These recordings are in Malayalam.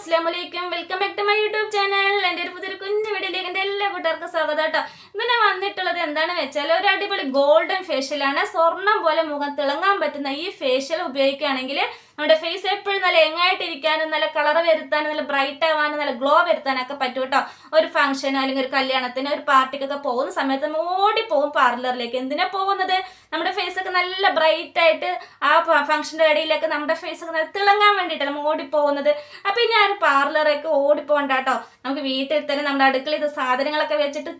അസ്സാം വലൈക്കും welcome back to my YouTube channel എന്റെ ഒരു പുതിയൊരു കുഞ്ഞു വീഡിയോയിലേക്ക് എന്റെ എല്ലാ കൂട്ടുകാർക്കും സ്വാഗതം കേട്ടോ. ഞാൻ വന്നിട്ടുള്ളത് എന്താണെന്ന് വെച്ചാൽ ഒരു അടിപൊളി ഗോൾഡൻ ഫേഷ്യലാണ് സ്വർണം പോലെ മുഖം തിളങ്ങാൻ പറ്റുന്ന ഈ ഫേഷ്യൽ ഉപയോഗിക്കുകയാണെങ്കിൽ നമ്മുടെ ഫേസ് എപ്പോഴും നല്ല എങ്ങായിട്ടിരിക്കാനും നല്ല കളർ വരുത്താനും നല്ല ബ്രൈറ്റ് ആവാനും നല്ല ഗ്ലോ വരുത്താനൊക്കെ പറ്റും കേട്ടോ. ഒരു ഫംഗ്ഷനോ അല്ലെങ്കിൽ ഒരു കല്യാണത്തിന് ഒരു പാർട്ടിക്കൊക്കെ പോകുന്ന സമയത്ത് നമ്മൾ ഓടിപ്പോകും പാർലറിലേക്ക് എന്തിനാ പോകുന്നത്? നമ്മുടെ ഫേസ് ഒക്കെ നല്ല ബ്രൈറ്റ് ആയിട്ട് ആ ഫംഗ്ഷന്റെ ഇടയിലൊക്കെ നമ്മുടെ ഫേസ് ഒക്കെ നല്ല തിളങ്ങാൻ വേണ്ടിയിട്ടാണ് നമ്മൾ ഓടിപ്പോകുന്നത്. അപ്പോൾ ഇനി ആ ഒരു പാർലറൊക്കെ ഓടിപ്പോകണ്ട കേട്ടോ. നമുക്ക് വീട്ടിൽ തന്നെ നമ്മുടെ അടുക്കളയിൽ സാധനങ്ങളൊക്കെ വെച്ചിട്ട്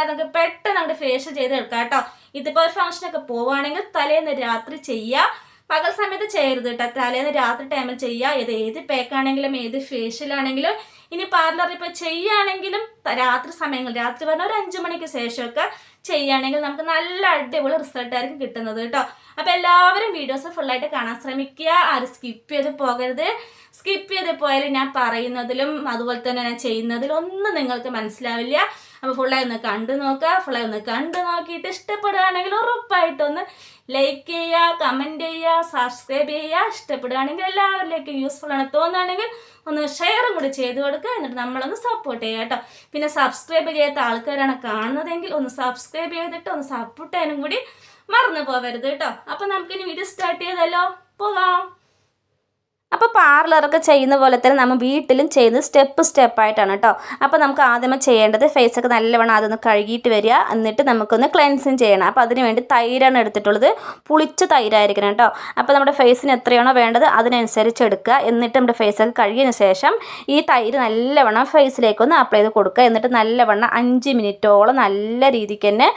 ചിലവില്ലാതെ നമുക്ക് പെട്ടെന്ന് അങ്ങോട്ട് ഫേഷ്യൽ ചെയ്ത് എടുക്കാം കേട്ടോ. ഇതിപ്പോൾ ഒരു ഫംഗ്ഷനൊക്കെ പോവുകയാണെങ്കിൽ തലേന്ന് രാത്രി ചെയ്യുക പകൽ സമയത്ത് ചെയ്യരുത് കേട്ടോ. തലേന്ന് രാത്രി ടൈമിൽ ചെയ്യുക ഇത് ഏത് പേക്കാണെങ്കിലും ഏത് ഫേഷ്യലാണെങ്കിലും ഇനി പാർലറിൽ ഇപ്പോൾ ചെയ്യുകയാണെങ്കിലും രാത്രി സമയങ്ങൾ രാത്രി പറഞ്ഞാൽ ഒരു അഞ്ച് മണിക്ക് ശേഷമൊക്കെ ചെയ്യുകയാണെങ്കിൽ നമുക്ക് നല്ല അടിപൊളി റിസൾട്ടായിരിക്കും കിട്ടുന്നത് കേട്ടോ. അപ്പോൾ എല്ലാവരും വീഡിയോസ് ഫുള്ളായിട്ട് കാണാൻ ശ്രമിക്കുക. ആരും സ്കിപ്പ് ചെയ്ത് പോകരുത്. സ്കിപ്പ് ചെയ്ത് പോയാൽ ഞാൻ പറയുന്നതിലും അതുപോലെ തന്നെ ഞാൻ ചെയ്യുന്നതിലും ഒന്നും നിങ്ങൾക്ക് മനസ്സിലാവില്ല. അപ്പോൾ ഫുള്ളായി ഒന്ന് കണ്ടു നോക്കുക. ഫുള്ളായി ഒന്ന് കണ്ടു നോക്കിയിട്ട് ഇഷ്ടപ്പെടുകയാണെങ്കിൽ ഉറപ്പായിട്ടൊന്ന് ലൈക്ക് ചെയ്യുക കമന്റ് ചെയ്യുക സബ്സ്ക്രൈബ് ചെയ്യുക. ഇഷ്ടപ്പെടുകയാണെങ്കിൽ എല്ലാവരിലേക്കും യൂസ്ഫുൾ ആണ് തോന്നുകയാണെങ്കിൽ ഒന്ന് ഷെയറും കൂടി ചെയ്ത് കൊടുക്കുക. എന്നിട്ട് നമ്മളൊന്ന് സപ്പോർട്ട് ചെയ്യുക കേട്ടോ. പിന്നെ സബ്സ്ക്രൈബ് ചെയ്യാത്ത ആൾക്കാരാണ് കാണുന്നതെങ്കിൽ ഒന്ന് സബ്സ്ക്രൈബ് ചെയ്തിട്ട് ഒന്ന് സപ്പോർട്ട് ചെയ്യാനും കൂടി മറന്നു പോകരുത് കേട്ടോ. അപ്പൊ നമുക്കിനി വീഡിയോ സ്റ്റാർട്ട് ചെയ്തല്ലോ പോകാം അപ്പോൾ പാർലറൊക്കെ ചെയ്യുന്ന പോലെ തന്നെ നമ്മൾ വീട്ടിലും ചെയ്യുന്നത് സ്റ്റെപ്പ് സ്റ്റെപ്പായിട്ടാണ് കേട്ടോ അപ്പോൾ നമുക്ക് ആദ്യമേ ചെയ്യേണ്ടത് ഫേസൊക്കെ നല്ലവണ്ണം അതൊന്ന് കഴുകിയിട്ട് വരിക. എന്നിട്ട് നമുക്കൊന്ന് ക്ലെൻസിങ് ചെയ്യണം. അപ്പോൾ അതിന് വേണ്ടി തൈരാണ് എടുത്തിട്ടുള്ളത്. പുളിച്ച തൈരായിരിക്കണം കേട്ടോ അപ്പോൾ നമ്മുടെ ഫേസിന് എത്രയാണോ വേണ്ടത് അതിനനുസരിച്ച് എടുക്കുക. എന്നിട്ട് നമ്മുടെ ഫേസൊക്കെ കഴുകിയതിന് ശേഷം ഈ തൈര് നല്ലവണ്ണം ഫേസിലേക്കൊന്ന് അപ്ലൈ ചെയ്ത് കൊടുക്കുക. എന്നിട്ട് നല്ലവണ്ണം അഞ്ച് മിനിറ്റോളം നല്ല രീതിക്ക് തന്നെ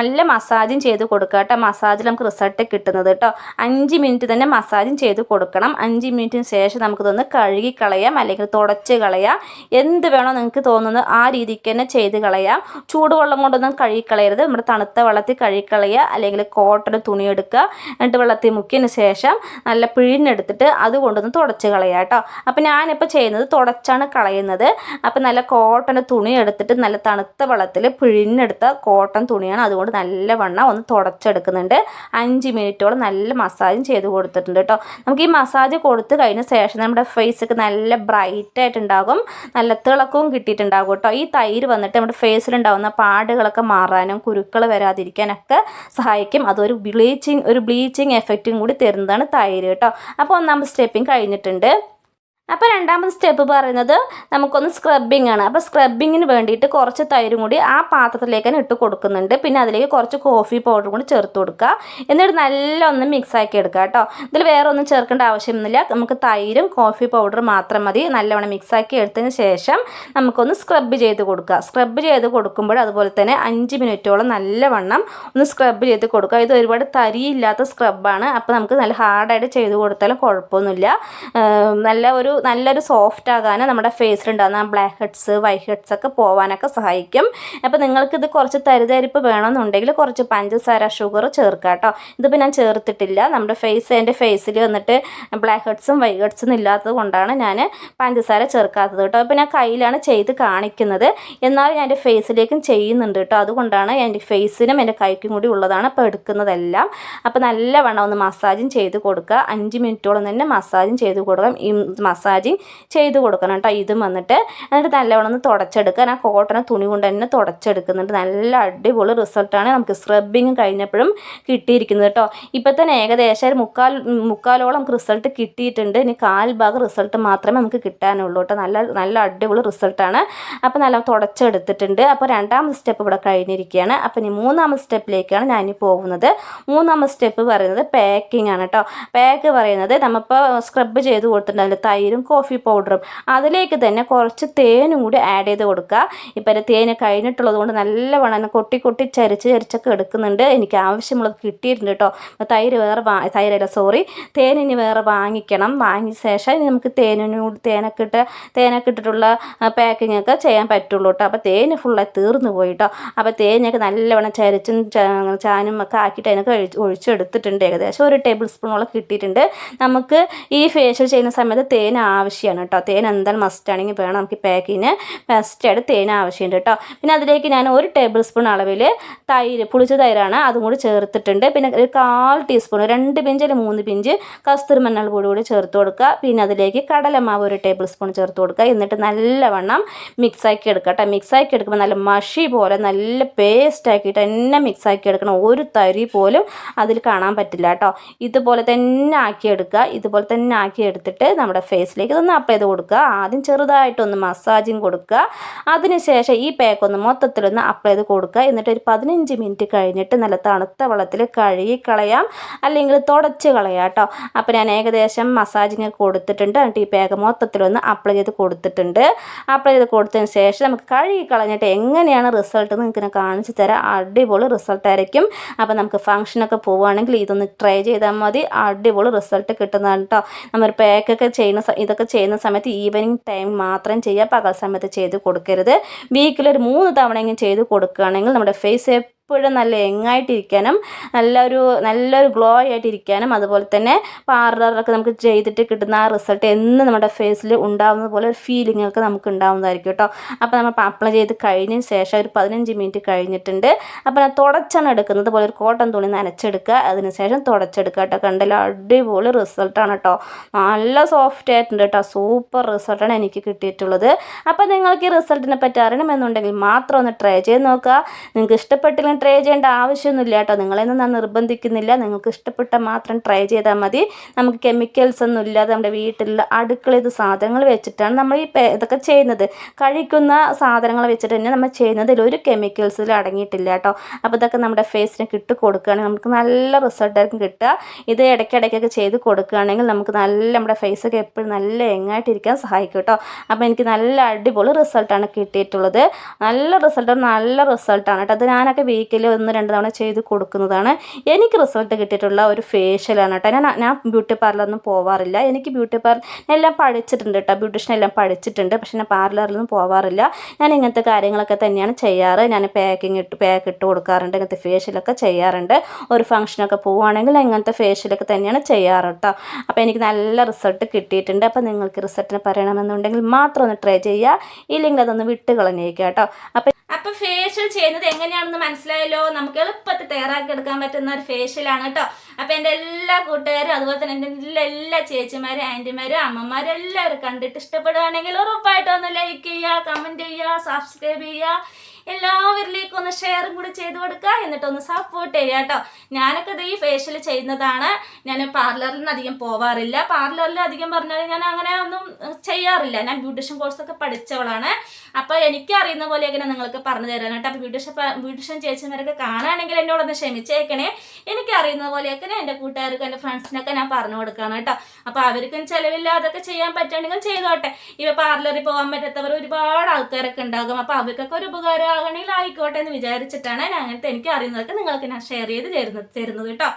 നല്ല മസാജും ചെയ്ത് കൊടുക്കുക കേട്ടോ മസാജിൽ നമുക്ക് റിസൾട്ട് കിട്ടുന്നത് കേട്ടോ അഞ്ച് മിനിറ്റ് തന്നെ മസാജും ചെയ്ത് കൊടുക്കണം. അഞ്ച് മിനിറ്റിന് ശേഷം നമുക്കിതൊന്ന് കഴുകി കളയാം അല്ലെങ്കിൽ തുടച്ച് കളയാം. എന്ത് വേണോ നിങ്ങൾക്ക് തോന്നുന്നത് ആ രീതിക്ക് തന്നെ ചെയ്ത് കളയാം. ചൂടുവെള്ളം കൊണ്ടൊന്നും കഴുകിക്കളയരുത്. നമ്മുടെ തണുത്ത വെള്ളത്തിൽ കഴുകിക്കളയുക അല്ലെങ്കിൽ കോട്ടൺ തുണി എടുക്കുക. എന്നിട്ട് വെള്ളത്തിൽ മുക്കിയതിന് ശേഷം നല്ല പിഴിഞ്ഞെടുത്തിട്ട് അതുകൊണ്ടൊന്ന് തുടച്ച് കളയുക കേട്ടോ. അപ്പോൾ ഞാനിപ്പോൾ ചെയ്യുന്നത് തുടച്ചാണ് കളയുന്നത്. അപ്പോൾ നല്ല കോട്ടൺ തുണി എടുത്തിട്ട് നല്ല തണുത്ത വെള്ളത്തിൽ പിഴിഞ്ഞെടുത്ത കോട്ടൺ തുണിയാണ് അതുകൊണ്ട് നല്ല വണ്ണം ഒന്ന് തുടച്ചെടുക്കുന്നുണ്ട്. അഞ്ച് മിനിറ്റോളം നല്ല മസാജും ചെയ്ത് കൊടുത്തിട്ടുണ്ട് കേട്ടോ. നമുക്ക് ഈ മസാജ് കൊടുത്ത് കഴിഞ്ഞ ശേഷം നമ്മുടെ ഫേസൊക്കെ നല്ല ബ്രൈറ്റ് ആയിട്ടുണ്ടാകും. നല്ല തിളക്കവും കിട്ടിയിട്ടുണ്ടാകും കേട്ടോ. ഈ തൈര് വന്നിട്ട് നമ്മുടെ ഫേസിലുണ്ടാകുന്ന പാടുകളൊക്കെ മാറാനും കുരുക്കൾ വരാതിരിക്കാനൊക്കെ സഹായിക്കും. അതൊരു ബ്ലീച്ചിങ് ഒരു ബ്ലീച്ചിങ് എഫക്റ്റും കൂടി തരുന്നതാണ് തൈര് കേട്ടോ. അപ്പോൾ ഒന്നാമത് സ്റ്റെപ്പിങ് കഴിഞ്ഞിട്ടുണ്ട്. അപ്പോൾ രണ്ടാമത്തെ സ്റ്റെപ്പ് പറയുന്നത് നമുക്കൊന്ന് സ്ക്രബിങ് ആണ്. അപ്പോൾ സ്ക്രബിങ്ങിന് വേണ്ടിയിട്ട് കുറച്ച് തൈരും കൂടി ആ പാത്രത്തിലേക്ക് തന്നെ ഇട്ട് കൊടുക്കുന്നുണ്ട്. പിന്നെ അതിലേക്ക് കുറച്ച് കോഫി പൗഡർ കൂടി ചേർത്ത് കൊടുക്കുക. എന്നിട്ട് നല്ല ഒന്ന് മിക്സ് ആക്കി എടുക്കുക കേട്ടോ. ഇതിൽ വേറെ ഒന്നും ചേർക്കേണ്ട ആവശ്യമൊന്നുമില്ല. നമുക്ക് തൈരും കോഫി പൗഡറും മാത്രം മതി. നല്ലവണ്ണം മിക്സ് ആക്കി എടുത്തതിന് ശേഷം നമുക്കൊന്ന് സ്ക്രബ് ചെയ്ത് കൊടുക്കുക. സ്ക്രബ് ചെയ്ത് കൊടുക്കുമ്പോൾ അതുപോലെ തന്നെ അഞ്ച് മിനിറ്റോളം നല്ലവണ്ണം ഒന്ന് സ്ക്രബ് ചെയ്ത് കൊടുക്കുക. ഇത് ഒരുപാട് തരിയില്ലാത്ത സ്ക്രബാണ് അപ്പോൾ നമുക്ക് നല്ല ഹാർഡായിട്ട് ചെയ്ത് കൊടുത്താലും കുഴപ്പമൊന്നുമില്ല. നല്ല ഒരു നല്ലൊരു സോഫ്റ്റ് ആകാൻ നമ്മുടെ ഫേസിലുണ്ടാകുന്ന ബ്ലാക്ക് ഹെഡ്സ് വൈറ്റ് ഹെഡ്സ് ഒക്കെ പോകാനൊക്കെ സഹായിക്കും. അപ്പോൾ നിങ്ങൾക്കിത് കുറച്ച് തരിതരിപ്പ് വേണമെന്നുണ്ടെങ്കിൽ കുറച്ച് പഞ്ചസാര ഷുഗർ ചേർക്കുക കേട്ടോ ഇതിപ്പോൾ ഞാൻ ചേർത്തിട്ടില്ല. നമ്മുടെ ഫേസ് എന്റെ ഫേസിൽ വന്നിട്ട് ബ്ലാക്ക് ഹെഡ്സും വൈറ്റ് ഹെഡ്സും ഇല്ലാത്തത് കൊണ്ടാണ് ഞാൻ പഞ്ചസാര ചേർക്കാത്തത് കേട്ടോ അപ്പോൾ ഞാൻ കയ്യിലാണ് ചെയ്ത് കാണിക്കുന്നത്. എന്നാലും ഞാൻ എന്റെ ഫേസിലേക്കും ചെയ്യുന്നുണ്ട് കേട്ടോ അതുകൊണ്ടാണ് എന്റെ ഫേസിനും എന്റെ കൈക്കും കൂടി ഉള്ളതാണ് അപ്പോൾ എടുക്കുന്നതെല്ലാം. അപ്പോൾ നല്ലവണ്ണം ഒന്ന് മസാജും ചെയ്ത് കൊടുക്കുക. അഞ്ച് മിനിറ്റോളം തന്നെ മസാജും ചെയ്ത് കൊടുക്കാം. ഈ മസാജിങ് ചെയ്ത് കൊടുക്കണം കേട്ടോ. ഇതും വന്നിട്ട് എന്നിട്ട് നല്ലവണ്ണം ഒന്ന് തുടച്ചെടുക്കുക. ഞാൻ കോട്ടനെ തുണി കൊണ്ട് തന്നെ തുടച്ചെടുക്കുന്നുണ്ട്. നല്ല അടിപൊളി റിസൾട്ടാണ് നമുക്ക് സ്ക്രബിങ് കഴിഞ്ഞപ്പോഴും കിട്ടിയിരിക്കുന്നത് കേട്ടോ. ഇപ്പം തന്നെ ഏകദേശം ഒരു മുക്കാൽ മുക്കാലോളം നമുക്ക് റിസൾട്ട് കിട്ടിയിട്ടുണ്ട്. ഇനി കാൽ ഭാഗം റിസൾട്ട് മാത്രമേ നമുക്ക് കിട്ടാനുള്ളൂ കേട്ടോ. നല്ല നല്ല അടിപൊളി റിസൾട്ടാണ് അപ്പോൾ നല്ല തുടച്ചെടുത്തിട്ടുണ്ട്. അപ്പോൾ രണ്ടാമത്തെ സ്റ്റെപ്പ് ഇവിടെ കഴിഞ്ഞിരിക്കുകയാണ്. അപ്പോൾ ഇനി മൂന്നാമത്തെ സ്റ്റെപ്പിലേക്കാണ് ഞാൻ പോകുന്നത്. മൂന്നാമത്തെ സ്റ്റെപ്പ് പറയുന്നത് പാക്കിംഗ് ആണ് കേട്ടോ. പാക്ക് പറയുന്നത് നമ്മളിപ്പോൾ സ്ക്രബ് ചെയ്ത് കൊടുത്തിട്ടുണ്ടല്ലോ തൈരും കോഫി പൗഡറും അതിലേക്ക് തന്നെ കുറച്ച് തേനും കൂടി ആഡ് ചെയ്ത് കൊടുക്കുക. ഇപ്പം എന്റെ തേന് കഴിഞ്ഞിട്ടുള്ളത് കൊണ്ട് നല്ലവണ്ണം തന്നെ കൊട്ടി കൊട്ടി ചരിച്ച് ചരിച്ചൊക്കെ എടുക്കുന്നുണ്ട്. എനിക്ക് ആവശ്യമുള്ളത് കിട്ടിയിട്ടുണ്ട് കേട്ടോ. തൈര് വേറെ വാ തൈരല്ല സോറി തേൻ ഇനി വേറെ വാങ്ങിക്കണം. വാങ്ങിയ ശേഷം ഇനി നമുക്ക് തേനിനോട് തേനൊക്കെ ഇട്ട് തേനൊക്കെ ഇട്ടിട്ടുള്ള പാക്കിംഗ് ഒക്കെ ചെയ്യാൻ പറ്റുള്ളൂ കേട്ടോ. അപ്പോൾ തേന് ഫുള്ളായി തീർന്നു പോയി കേട്ടോ. അപ്പോൾ തേനൊക്കെ നല്ലവണ്ണം ചരിച്ചും ചാനും ഒക്കെ ആക്കിയിട്ട് അതിനൊക്കെ ഒഴിച്ച് ഒഴിച്ചെടുത്തിട്ടുണ്ട്. ഏകദേശം ഒരു ടേബിൾ സ്പൂണോളം കിട്ടിയിട്ടുണ്ട്. നമുക്ക് ഈ ഫേഷ്യൽ ചെയ്യുന്ന സമയത്ത് തേൻ ആവശ്യമാണ് കേട്ടോ. തേൻ എന്തായാലും മസ്റ്റ് ആണെങ്കിൽ വേണം നമുക്ക് പാക്കിന് മസ്റ്റായിട്ട് തേൻ ആവശ്യമുണ്ട് കേട്ടോ. പിന്നെ അതിലേക്ക് ഞാൻ ഒരു ടേബിൾ സ്പൂൺ അളവിൽ തൈര് പുളിച്ച തൈരാണ് അതും കൂടി ചേർത്തിട്ടുണ്ട്. പിന്നെ ഒരു കാൽ ടീസ്പൂൺ രണ്ട് പിഞ്ച് അല്ലെങ്കിൽ മൂന്ന് പിഞ്ച് കസ്തൂരി മഞ്ഞൾ പൊടി കൂടി ചേർത്ത് കൊടുക്കുക. പിന്നെ അതിലേക്ക് കടലമാവ് ഒരു ടേബിൾ സ്പൂൺ ചേർത്ത് കൊടുക്കുക. എന്നിട്ട് നല്ലവണ്ണം മിക്സ് ആക്കി എടുക്കുക കേട്ടോ. മിക്സ് ആക്കി എടുക്കുമ്പോൾ നല്ല മഷി പോലെ നല്ല പേസ്റ്റ് ആക്കിയിട്ട് തന്നെ മിക്സ് ആക്കി എടുക്കണം. ഒരു തരി പോലും അതിൽ കാണാൻ പറ്റില്ല കേട്ടോ. ഇതുപോലെ തന്നെ ആക്കി എടുക്കുക. ഇതുപോലെ തന്നെ ആക്കി എടുത്തിട്ട് നമ്മുടെ ഫേസിലേക്ക് ഇതൊന്ന് അപ്ലൈ ചെയ്ത് കൊടുക്കുക. ആദ്യം ചെറുതായിട്ടൊന്ന് മസാജിങ് കൊടുക്കുക. അതിനുശേഷം ഈ പാക്ക് ഒന്ന് മൊത്തത്തിലൊന്ന് അപ്ലൈ ചെയ്ത് കൊടുക്കുക. എന്നിട്ട് ഒരു പതിനഞ്ച് മിനിറ്റ് കഴിഞ്ഞിട്ട് നല്ല തണുത്ത വെള്ളത്തിൽ കഴുകി കളയാം. അല്ലെങ്കിൽ തുടച്ച് കളയാം കേട്ടോ. അപ്പോൾ ഞാൻ ഏകദേശം മസാജിങ് കൊടുത്തിട്ടുണ്ട്. എന്നിട്ട് ഈ പാക്ക് മൊത്തത്തിലൊന്ന് അപ്ലൈ ചെയ്ത് കൊടുത്തിട്ടുണ്ട്. അപ്ലൈ ചെയ്ത് കൊടുത്തതിന് ശേഷം നമുക്ക് കഴുകി കളഞ്ഞിട്ട് എങ്ങനെയാണ് റിസൾട്ട് നിങ്ങൾക്ക് ഞാൻ കാണിച്ചു തരാം. അടിപൊളി റിസൾട്ടായിരിക്കും അപ്പോൾ നമുക്ക് ഫംഗ്ഷനൊക്കെ പോവുകയാണെങ്കിൽ ഇതൊന്ന് ട്രൈ ചെയ്താൽ മതി. അടിപൊളി റിസൾട്ട് കിട്ടുന്നതാണ് കേട്ടോ. നമ്മൾ പാക്കൊക്കെ ചെയ്യുന്ന ഇതൊക്കെ ചെയ്യുന്ന സമയത്ത് ഈവനിങ് ടൈം മാത്രം ചെയ്യുക പകൽ സമയത്ത് ചെയ്ത് കൊടുക്കരുത്. വീക്കിലൊരു മൂന്ന് തവണയെങ്കിലും ചെയ്ത് കൊടുക്കുകയാണെങ്കിൽ നമ്മുടെ ഫേസ് എപ്പോഴും നല്ല യങ്ങായിട്ടിരിക്കാനും നല്ലൊരു നല്ലൊരു ഗ്ലോ ആയിട്ടിരിക്കാനും അതുപോലെ തന്നെ പാർലറിലൊക്കെ നമുക്ക് ചെയ്തിട്ട് കിട്ടുന്ന ആ റിസൾട്ട് എന്നും നമ്മുടെ ഫേസിൽ ഉണ്ടാകുന്ന പോലെ ഒരു ഫീലിംഗ് നമുക്ക് ഉണ്ടാകുന്നതായിരിക്കും കേട്ടോ. അപ്പോൾ നമ്മൾ അപ്ലൈ ചെയ്ത് കഴിഞ്ഞതിന് ശേഷം ഒരു പതിനഞ്ച് മിനിറ്റ് കഴിഞ്ഞിട്ടുണ്ട്. അപ്പോൾ ഞാൻ തുടച്ചാണ് എടുക്കുന്നത്. പോലെ ഒരു കോട്ടൺ തുണി നനച്ചെടുക്കുക അതിന് ശേഷം തുടച്ചെടുക്കുക കേട്ടോ. കണ്ടല്ലോ? അടിപൊളി റിസൾട്ടാണ് കേട്ടോ. നല്ല സോഫ്റ്റ് ആയിട്ടുണ്ട് കേട്ടോ. സൂപ്പർ റിസൾട്ടാണ് എനിക്ക് കിട്ടിയിട്ടുള്ളത്. അപ്പോൾ നിങ്ങൾക്ക് ഈ റിസൾട്ടിനെ പറ്റി അറിയണമെന്നുണ്ടെങ്കിൽ മാത്രം ഒന്ന് ട്രൈ ചെയ്ത് നോക്കുക. നിങ്ങൾക്ക് ഇഷ്ടപ്പെട്ടില്ലെങ്കിൽ ട്രൈ ചെയ്യേണ്ട ആവശ്യമൊന്നുമില്ല കേട്ടോ. നിങ്ങളെയൊന്നും ഞാൻ നിർബന്ധിക്കുന്നില്ല. നിങ്ങൾക്ക് ഇഷ്ടപ്പെട്ട മാത്രം ട്രൈ ചെയ്താൽ മതി. നമുക്ക് കെമിക്കൽസ് ഒന്നും ഇല്ലാതെ നമ്മുടെ വീട്ടിലുള്ള അടുക്കളയിൽ സാധനങ്ങൾ വെച്ചിട്ടാണ് നമ്മൾ ഈ ഇതൊക്കെ ചെയ്യുന്നത്. കഴിക്കുന്ന സാധനങ്ങൾ വെച്ചിട്ട് തന്നെ നമ്മൾ ചെയ്യുന്നത് ഒരു കെമിക്കൽസിൽ അടങ്ങിയിട്ടില്ല കേട്ടോ. അപ്പോൾ ഇതൊക്കെ നമ്മുടെ ഫേസിന് കിട്ടി കൊടുക്കുകയാണെങ്കിൽ നമുക്ക് നല്ല റിസൾട്ടായിരിക്കും കിട്ടുക. ഇത് ഇടയ്ക്കിടയ്ക്കൊക്കെ ചെയ്ത് കൊടുക്കുകയാണെങ്കിൽ നമുക്ക് നല്ല നമ്മുടെ ഫേസൊക്കെ എപ്പോഴും നല്ല എങ്ങായിട്ടിരിക്കാൻ സഹായിക്കും കേട്ടോ. അപ്പോൾ എനിക്ക് നല്ല അടിപൊളി റിസൾട്ടാണ് കിട്ടിയിട്ടുള്ളത്. നല്ല റിസൾട്ട് നല്ല റിസൾട്ടാണ് കേട്ടോ. അത് ഞാനൊക്കെ വീക്കിൽ ഒന്ന് രണ്ട് തവണ ചെയ്ത് കൊടുക്കുന്നതാണ്. എനിക്ക് റിസൾട്ട് കിട്ടിയിട്ടുള്ള ഒരു ഫേഷ്യലാണ് കേട്ടോ. ഞാൻ ഞാൻ ബ്യൂട്ടി പാർലറൊന്നും പോവാറില്ല. എനിക്ക് ബ്യൂട്ടി പാർലർ എല്ലാം പഠിച്ചിട്ടുണ്ട് കേട്ടോ. ബ്യൂട്ടീഷ്യൻ എല്ലാം പഠിച്ചിട്ടുണ്ട്. പക്ഷെ ഞാൻ പാർലറിലൊന്നും പോവാറില്ല. ഞാൻ ഇങ്ങനത്തെ കാര്യങ്ങളൊക്കെ തന്നെയാണ് ചെയ്യാറ്. ഞാൻ പാക്കിങ് ഇട്ട് പാക്ക് ഇട്ട് കൊടുക്കാറുണ്ട്. ഇങ്ങനത്തെ ഫേഷ്യലൊക്കെ ചെയ്യാറുണ്ട്. ഒരു ഫംഗ്ഷനൊക്കെ പോവുകയാണെങ്കിൽ ഇങ്ങനത്തെ ഫേഷ്യലൊക്കെ തന്നെയാണ് ചെയ്യാറ് കേട്ടോ. അപ്പോൾ എനിക്ക് നല്ല റിസൾട്ട് കിട്ടിയിട്ടുണ്ട്. അപ്പോൾ നിങ്ങൾക്ക് റിസൾട്ടിന് പറയണമെന്നുണ്ടെങ്കിൽ മാത്രം ഒന്ന് ട്രൈ ചെയ്യുക. ഇല്ലെങ്കിൽ അതൊന്ന് വിട്ട് കളഞ്ഞേക്കാം കേട്ടോ. അപ്പോൾ അപ്പോൾ ഫേഷ്യൽ ചെയ്യുന്നത് എങ്ങനെയാണെന്ന് മനസ്സിലായല്ലോ നമുക്ക് എളുപ്പത്തിൽ തയ്യാറാക്കി എടുക്കാൻ പറ്റുന്ന ഒരു ഫേഷ്യലാണ് കേട്ടോ അപ്പൊ എന്റെ എല്ലാ കൂട്ടുകാരും അതുപോലെ തന്നെ എന്റെ എല്ലാ എല്ലാ ചേച്ചിമാരും ആന്റിമാരും അമ്മമാരും എല്ലാവരും കണ്ടിട്ട് ഇഷ്ടപ്പെടുകയാണെങ്കിൽ ഉറപ്പായിട്ടൊന്ന് ലൈക്ക് ചെയ്യുക കമന്റ് ചെയ്യുക സബ്സ്ക്രൈബ് ചെയ്യുക. എല്ലാവരിലേക്കും ഒന്ന് ഷെയറും കൂടി ചെയ്ത് കൊടുക്കുക എന്നിട്ടൊന്ന് സപ്പോർട്ട് ചെയ്യുക കേട്ടോ ഞാനൊക്കെ ഇത് ഈ ഫേഷ്യൽ ചെയ്യുന്നതാണ്. ഞാൻ പാർലറിൽ അധികം പോവാറില്ല. പാർലറിൽ അധികം പറഞ്ഞാൽ ഞാൻ അങ്ങനെ ഒന്നും ചെയ്യാറില്ല. ഞാൻ ബ്യൂട്ടീഷ്യൻ കോഴ്സൊക്കെ പഠിച്ചവളാണ്. അപ്പോൾ എനിക്ക് അറിയുന്ന പോലെ അങ്ങനെ നിങ്ങൾക്ക് പറഞ്ഞു തരാൻ കേട്ടോ അപ്പോൾ ബ്യൂട്ടീഷ്യൻ ബ്യൂട്ടീഷ്യൻ ചേച്ചിമാരൊക്കെ കാണുകയാണെങ്കിൽ എന്നോടൊന്ന് ക്ഷമിച്ചേക്കണേ. എനിക്ക് അറിയുന്ന പോലെയൊക്കെ എന്റെ കൂട്ടുകാർക്കും എന്റെ ഫ്രണ്ട്സിനൊക്കെ ഞാൻ പറഞ്ഞു കൊടുക്കുകയാണ് കേട്ടോ അപ്പോൾ അവർക്കും ചിലവില്ലാതൊക്കെ ചെയ്യാൻ പറ്റുകയാണെങ്കിൽ ചെയ്തോട്ടെ. ഇവ പാർലറിൽ പോകാൻ പറ്റാത്തവർ ഒരുപാട് ആൾക്കാരൊക്കെ ഉണ്ടാകും. അപ്പോൾ അവർക്കൊക്കെ ഒരു ഉപകാരമാകണമെങ്കിൽ ആയിക്കോട്ടെ എന്ന് വിചാരിച്ചിട്ടാണ് ഞാൻ അങ്ങനത്തെ എനിക്ക് അറിയുന്നതൊക്കെ നിങ്ങൾക്ക് ഞാൻ ഷെയർ ചെയ്ത് തരുന്നത് തരുന്നത് കേട്ടോ.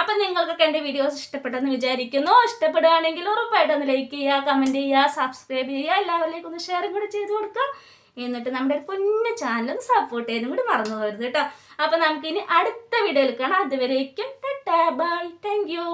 അപ്പം നിങ്ങൾക്കൊക്കെ എന്റെ വീഡിയോസ് ഇഷ്ടപ്പെട്ടെന്ന് വിചാരിക്കുന്നു. ഇഷ്ടപ്പെടുകയാണെങ്കിൽ ഉറപ്പായിട്ട് ഒന്ന് ലൈക്ക് ചെയ്യുക കമന്റ് ചെയ്യുക സബ്സ്ക്രൈബ് ചെയ്യുക എല്ലാവരിലേക്കും ഒന്ന് ഷെയറും കൂടി ചെയ്ത് കൊടുക്കുക. എന്നിട്ട് നമ്മുടെ ഒരു കുഞ്ഞു ചാനൽ ഒന്ന് സപ്പോർട്ട് ചെയ്യാനും കൂടി മറന്നു പോകരുത് കേട്ടോ. അപ്പം നമുക്കിനി അടുത്ത വീഡിയോയിൽ കാണാം. അതുവരേക്കും ബൈ താങ്ക് യു